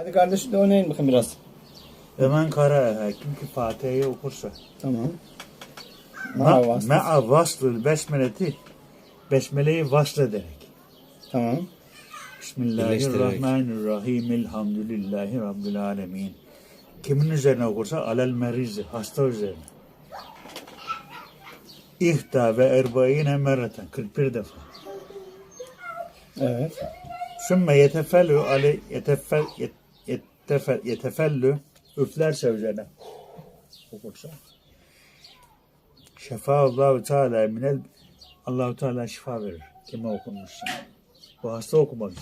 Hadi kardeşim de oynayın bakın biraz. Hemen kara kim ki Fatiha'yı okursa. Tamam. Ma- Ma'a. Ma'a vaslül besmeleti besmeleyi vaslederek. Tamam. Bismillahirrahmanirrahim. Elhamdülillahi Rabbil alemin. Kimin üzerine okursa alel merizi, hasta üzerine. İhta ve erbaine merreten, 41 defa. Evet. Sümme yetefellu ale yetefel yet- yetefel yetefellu üflerse üzerine okursa. Şefa Allahu Teala minel Allahu Teala şifa verir. Kime okunmuşsa. Bu hasta okumalı.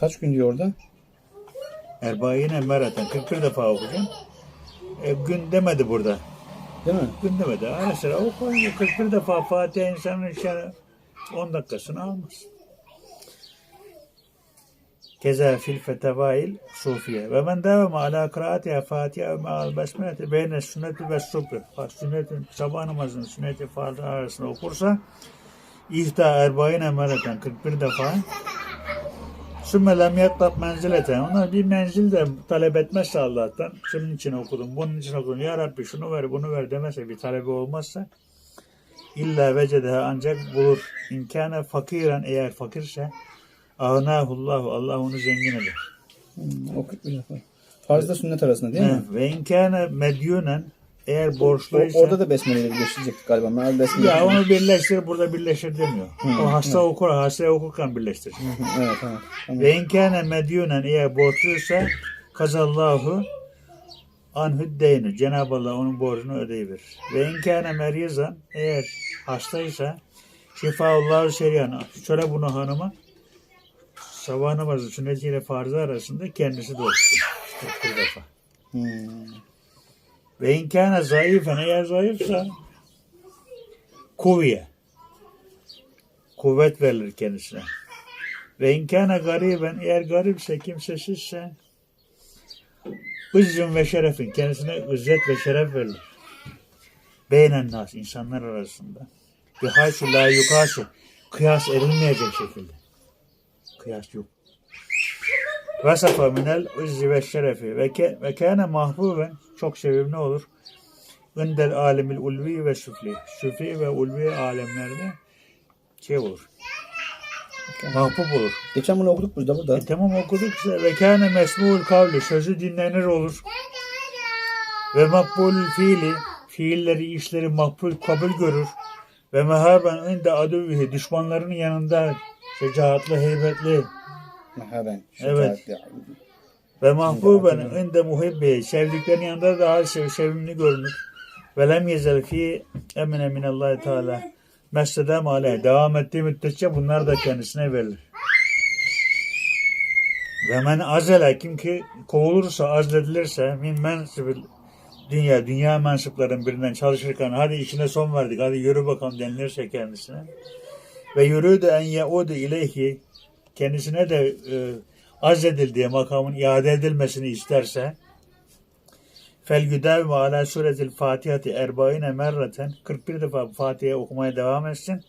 Kaç gün diyor orada? Erbaine mereten 41 defa okuyacağım. E, gün demedi burada. Değil mi? Gün demedi. Ara sıra oku. 41 defa Fatiha insanın işte 10 dakikasını almaz. Keza fil fetevail sufiye. Ve men devama ala kıraatiha Fatiha ve ma'al besmeleti beyne sünneti ve subhi. Bak sünnetin sabah namazının sünneti farzı arasında okursa ihta erbaine mereten 41 defa Sümme lem yattat menzileten. Ona bir menzil de talep etmezse Allah'tan. Şunun için okudum, bunun için okudum. Ya Rabbi şunu ver, bunu ver demezse bir talebi olmazsa illa vecedeha ancak bulur. İmkâne fakiren eğer fakirse ağnahullahu Allah onu zengin eder. Hmm, o 41 defa. Farzla sünnet arasında değil mi? Ve inkâne medyunen eğer O, borçluysa orada da besmele ile birleştirecektik galiba. Meal besmele. ya onu birleştir burada birleştir demiyor. O hasta okur, hasta okurken birleştir. Evet, evet. Tamam. Ve inkâne medyunen eğer borçluysa kazallahu anhü deyni. Cenab-ı Allah onun borcunu ödeyiverir. Ve inkâne merizan eğer hastaysa şifaullahu şeriyan. Şöyle bunu hanıma sabah namazı sünnetiyle farzı arasında kendisi de okusun. 41 defa. Hmm. Ve inkâne zayıfen eğer zayıfsa kuvve. Kuvvet verilir kendisine. Ve inkâne gariben eğer garipse kimsesizse izzün ve şerefin kendisine izzet ve şeref verilir. Beynen nas insanlar arasında. Bir haysu la yukasu kıyas edilmeyecek şekilde. Kıyas yok. Vesafa minel izzi ve şerefi ve, kâne mahbuben çok sevimli olur. Indel alemil ulvi ve süfli. Süfli ve ulvi alemlerde şey olur. Mahbub olur. Geçen bunu okuduk burada burada. E, tamam okuduk işte. Ve kâne mesmûl kavli. Sözü dinlenir olur. Ve makbul fiili. Fiilleri, işleri makbul kabul görür. Ve mehaben inde adüvvihi. Düşmanlarının yanında şecaatli, heybetli. Merhaben. Evet. Ve mahbuben inde muhibbi. Sevdiklerinin yanında daha sev, sevimli görünür. Ve lem yezel fi emine minallahi teala. Mesledem aleyh. Devam ettiği müddetçe bunlar da kendisine verilir. Ve men azele kim ki kovulursa, azledilirse min mensibil dünya, dünya mensupların birinden çalışırken hadi işine son verdik, hadi yürü bakalım denilirse kendisine. Ve yürüdü en yaudu ileyhi kendisine de e, azledildiği makamın iade edilmesini isterse fel güdev ve ala suretil fatihati erbaine merreten 41 defa Fatiha okumaya devam etsin.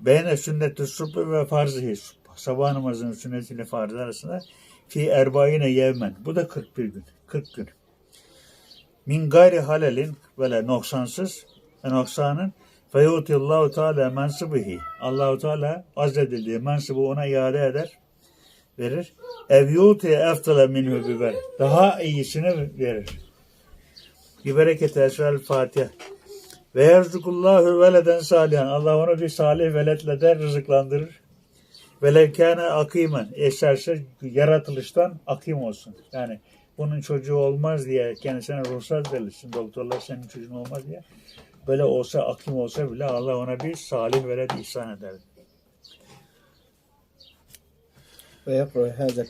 Beyne sünnetü subhi ve farzihi sabah namazının sünnetiyle farzı arasında fi erbaine yevmen. Bu da 41 gün. 40 gün. Min gayri halelin böyle noksansız ve noksanın feyutillahu teala mensubihi. Allahu Teala azledildiği mensubu ona iade eder verir. Ev yuti eftale minhu biber. Daha iyisini verir. Bir bereket esrel Fatiha. Ve yerzukullahu veleden salihan. Allah onu bir salih veletle de rızıklandırır. Velev kâne akimen. Eşerse yaratılıştan akim olsun. Yani bunun çocuğu olmaz diye kendisine ruhsat verilsin. Doktorlar senin çocuğun olmaz diye. Böyle olsa akim olsa bile Allah ona bir salih velet ihsan eder. Ve yapro haza